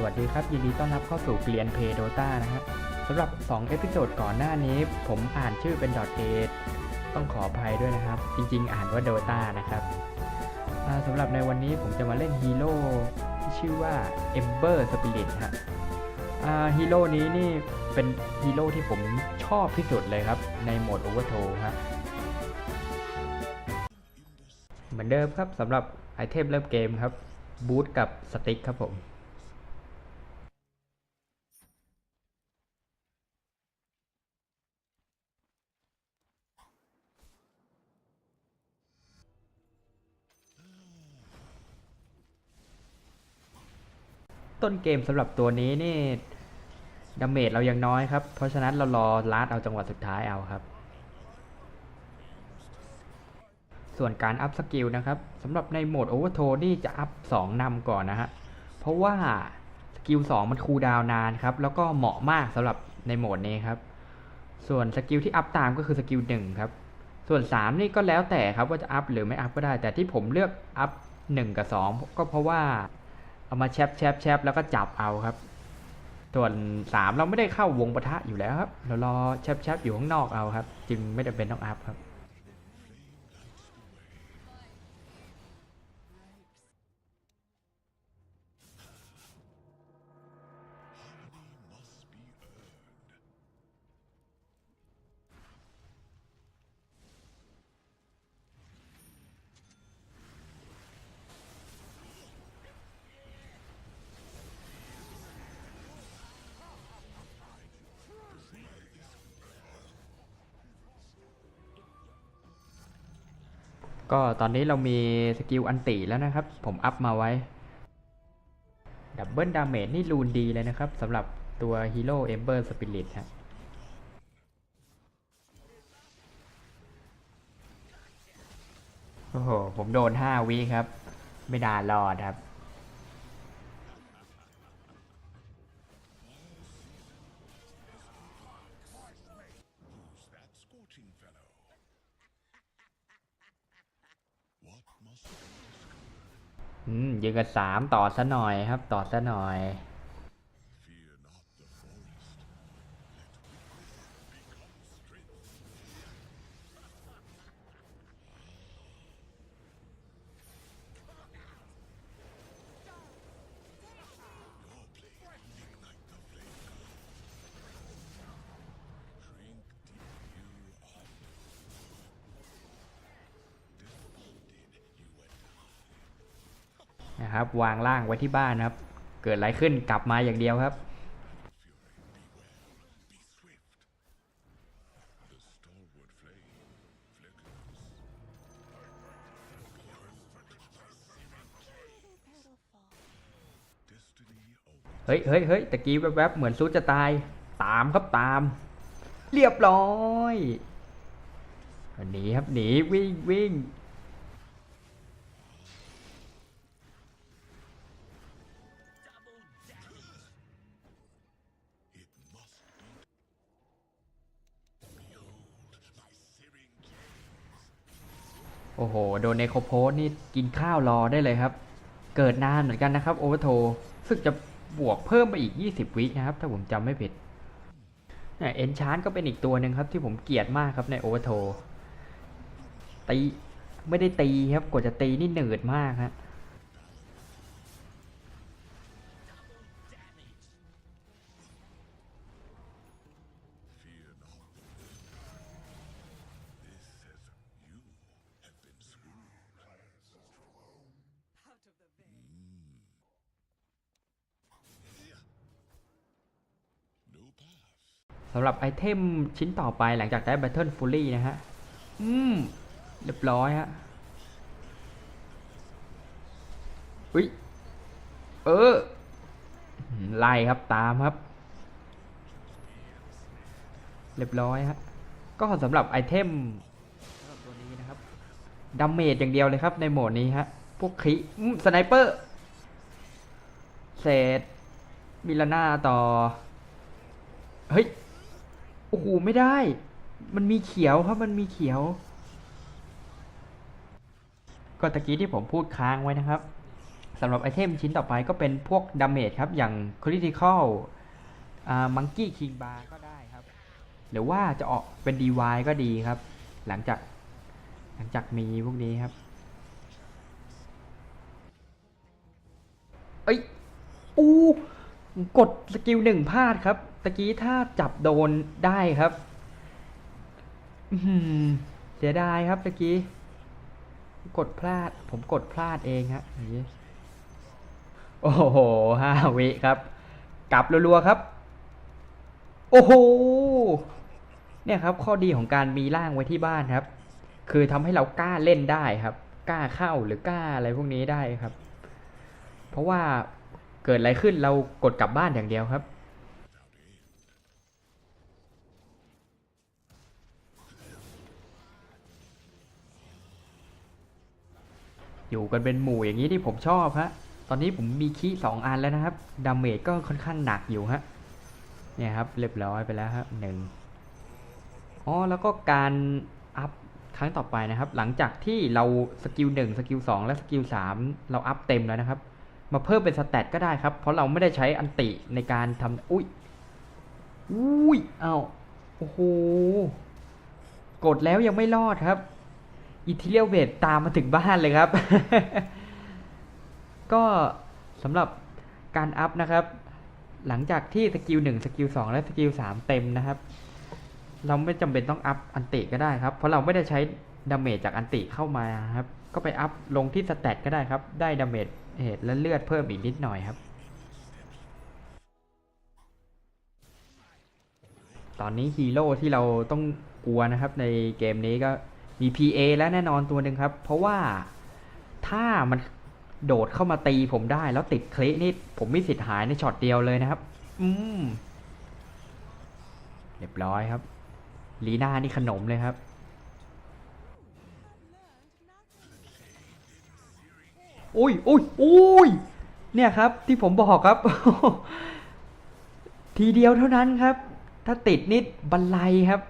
สวัสดีครับ ยินดีต้อนรับเข้าสู่เกลียนเพโดตานะครับสำหรับ 2 เอพิโซดก่อนหน้านี้ ผมอ่านชื่อเป็นดอทเอต้องขออภัยด้วยนะครับ จริงๆ อ่านว่าโดตานะครับสำหรับในวันนี้ผมจะมาเล่นฮีโร่ที่ชื่อว่า Ember Spirit ฮะฮีโร่นี้นี่เป็นฮีโร่ที่ผมชอบที่สุดเลยครับ ในโหมด Overthrow ฮะเหมือนเดิมครับสำหรับไอเทมเริ่มเกมครับบูทกับสติ๊กครับผม ต้นเกมสำหรับตัวนี้นี่ดาเมจเรายังน้อยครับ เพราะฉะนั้นเรารอลาดเอาจังหวะสุดท้ายเอาครับ ส่วนการอัพสกิลนะครับสำหรับในโหมดโอเวอร์โทนี่จะอัพ2นำก่อนนะฮะ เพราะว่าสกิล2มันคูลดาวนานครับ แล้วก็เหมาะมากสำหรับในโหมดนี้ครับ ส่วนสกิลที่อัพตามก็คือสกิล1ครับ ส่วน 3 นี่ก็แล้วแต่ครับว่าจะอัพหรือไม่อัพก็ได้ แต่ที่ผมเลือกอัพ1กับ2 ก็เพราะว่า เอามาแชปแชปแชปแล้วก็จับเอาครับ ส่วนสามเราไม่ได้เข้าวงปะทะอยู่แล้วครับ เรารอแชปแชปอยู่ข้างนอกเอาครับ จึงไม่จำเป็นต้องอัพครับ ก็ตอนนี้เรามีสกิลอันติแล้วนะครับ ผมอัพมาไว้ ดับเบิลดาเมจนี่รูนดีเลยนะครับสำหรับตัวฮีโร่เอมเบอร์สปิริตฮะโอ้โห ผมโดน 5 วิครับ ไม่นานรอดครับ อืมยิงกันสามต่อซะหน่อยครับ ต่อซะหน่อย นะครับ วางล่างไว้ที่บ้านครับ เกิดอะไรขึ้นกลับมาอย่างเดียวครับเฮ้ยเฮ้ยเฮ้ยตะกี้แวบๆเหมือนซูจะตาย ตามครับตาม เรียบร้อยหนีครับหนีวิ่งวิ่ง โอ้โห โดนเนโคโพสนี่กินข้าวรอได้เลยครับ เกิดนานเหมือนกันนะครับโอเวอร์โทซึ่งจะบวกเพิ่มไปอีก 20 วินะครับ ถ้าผมจำไม่ผิดเอ็นชานก็เป็นอีกตัวหนึ่งครับที่ผมเกลียดมากครับในโอเวอร์โทตี ไม่ได้ตีครับ กว่าจะตีนี่เหนืดมากฮะำหรับไอเทมชิ้นต่อไปหลังจากได้ Battle Fury นะฮะ อืม เรียบร้อยฮะอุ้ย เออ ไล่ครับตามครับ เรียบร้อยฮะ ก็สำหรับไอเทมตัวนี้นะครับดาเมจอย่างเดียวเลยครับในโหมดนี้ฮะ พวกขีสไนเปอร์เศษมิลาน่าต่อ เฮ้ย โอ้โหไม่ได้ มันมีเขียวครับมันมีเขียว ก็ตะกี้ที่ผมพูดค้างไว้นะครับสำหรับไอเทมชิ้นต่อไปก็เป็นพวกดาเมจครับ อย่าง Critical อ่า Monkey King Bar ก็ได้ครับ หรือว่าจะออกเป็น DY ก็ดีครับ หลังจากหลังจากมีพวกนี้ครับ เอ้ยอู้กดสกิลหนึ่งพลาดครับ ตะกี้ถ้าจับโดนได้ครับเสียดายครับตะกี้ กดพลาด ผมกดพลาดเองฮะอย่างนี้โอ้โหห้าวิครับ กลับรัวๆครับ โอ้โหเนี่ยครับ ข้อดีของการมีร่างไว้ที่บ้านครับ คือทำให้เรากล้าเล่นได้ครับ กล้าเข้าหรือกล้าอะไรพวกนี้ได้ครับ เพราะว่าเกิดอะไรขึ้นเรากดกลับบ้านอย่างเดียวครับ อยู่กันเป็นหมู่อย่างนี้ที่ผมชอบฮะ ตอนนี้ผมมีคีสองอันแล้วนะครับ ดาเมจก็ค่อนข้างหนักอยู่ฮะ เนี่ยครับเรียบร้อยไปแล้วครับหนึ่งอ๋อแล้วก็การอัพครั้งต่อไปนะครับ หลังจากที่เราสกิลหนึ่งสกิลสองและสกิลสามเราอัพเต็มแล้วนะครับ มาเพิ่มเป็นสแตทก็ได้ครับ เพราะเราไม่ได้ใช้อันติในการทำอุ้ยอุ้ยเอาโอ้โห กดแล้วยังไม่รอดครับ อิทิเลียเวทตามมาถึงบ้านเลยครับ ก็สำหรับการอัพนะครับ หลังจากที่สกิลหนึ่งสกิลสองและสกิลสามเต็มนะครับ เราไม่จำเป็นต้องอัพอันติก็ได้ครับ เพราะเราไม่ได้ใช้ดาเมจจากอันติเข้ามาครับ ก็ไปอัพลงที่สแตทก็ได้ครับ ได้ดาเมจเหตุและเลือดเพิ่มอีกนิดหน่อยครับ ตอนนี้ฮีโร่ที่เราต้องกลัวนะครับในเกมนี้ก็ มี PA และแน่นอนตัวหนึ่งครับ เพราะว่าถ้ามันโดดเข้ามาตีผมได้แล้วติดเคลนี่ผมมีสิทธิ์หายในช็อตเดียวเลยนะครับ อืมเรียบร้อยครับ ลีน่านี่ขนมเลยครับ อุ้ยอุ้ยอุ้ยเนี่ยครับ ที่ผมบอกครับ ทีเดียวเท่านั้นครับ ถ้าติดนิดบันไลครับ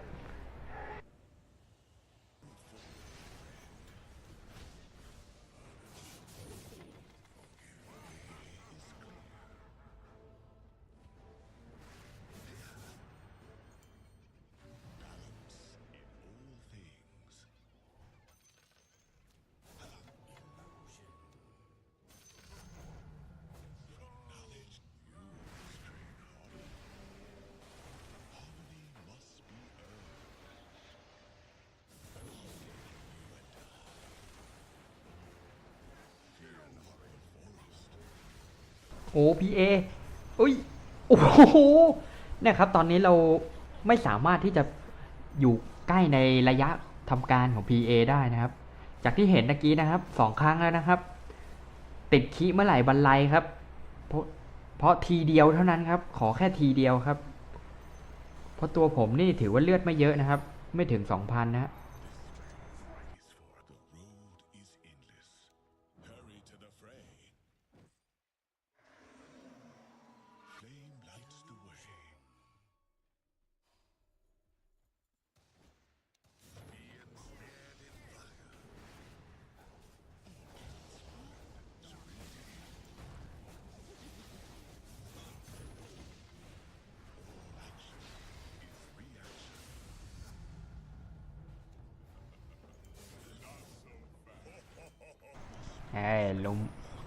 โอ้พีเออุ้ยโอ้โหเนี่ยครับ ตอนนี้เราไม่สามารถที่จะอยู่ใกล้ในระยะทำการของ PA ได้นะครับ จากที่เห็นเมื่อกี้นะครับสองครั้งแล้วนะครับ ติดคีเมื่อไหร่บันไลครับ เพราะเพราะทีเดียวเท่านั้นครับ ขอแค่ทีเดียวครับ เพราะตัวผมนี่ถือว่าเลือดไม่เยอะนะครับ ไม่ถึงสองพันนะ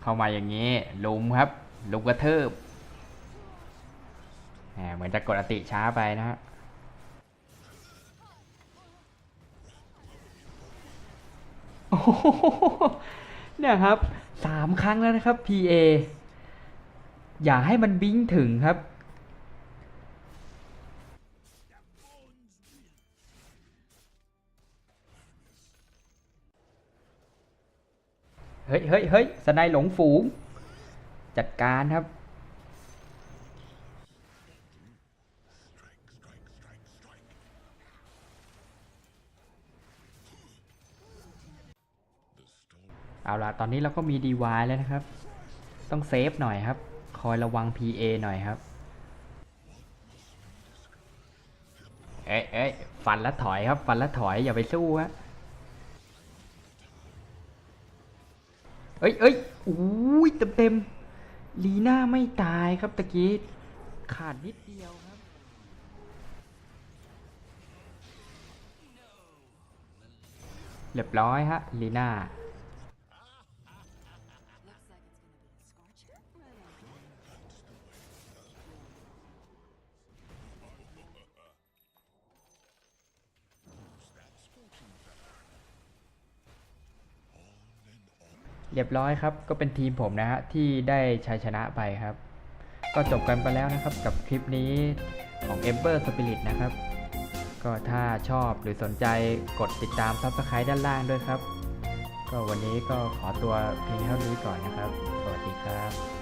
เข้ามาอย่างนี้ลุมครับ ลุมกระทืบเหมือนจะกดอติช้าไปนะฮะเนี่ยครับสามครั้งแล้วนะครับ PA อย่าให้มันบิงถึงครับ เฮ้ยเฮ้ยเฮ้ยสไนหลงฝูง จัดการครับ เอาล่ะตอนนี้เราก็มี DY แล้วนะครับ ต้องเซฟหน่อยครับ คอยระวัง PA หน่อยครับ เอ้ยเอ้ยฟันแล้วถอยครับ ฟันแล้วถอยอย่าไปสู้ฮะ เอ้ยเอ้ยอุ้ยเต็มเต็มๆลีน่าไม่ตายครับตะกี้ขาดนิดเดียวครับ เรียบร้อยฮะลีน่า รียบร้อยครับ ก็เป็นทีมผมนะฮะที่ได้ชัยชนะไปครับ ก็จบกันไปแล้วนะครับกับคลิปนี้ของ Ember Spirit นะครับ ก็ถ้าชอบหรือสนใจกดติดตาม Subscribe ด้านล่างด้วยครับ ก็วันนี้ก็ขอตัวเพียงเท่านี้ก่อนนะครับ สวัสดีครับ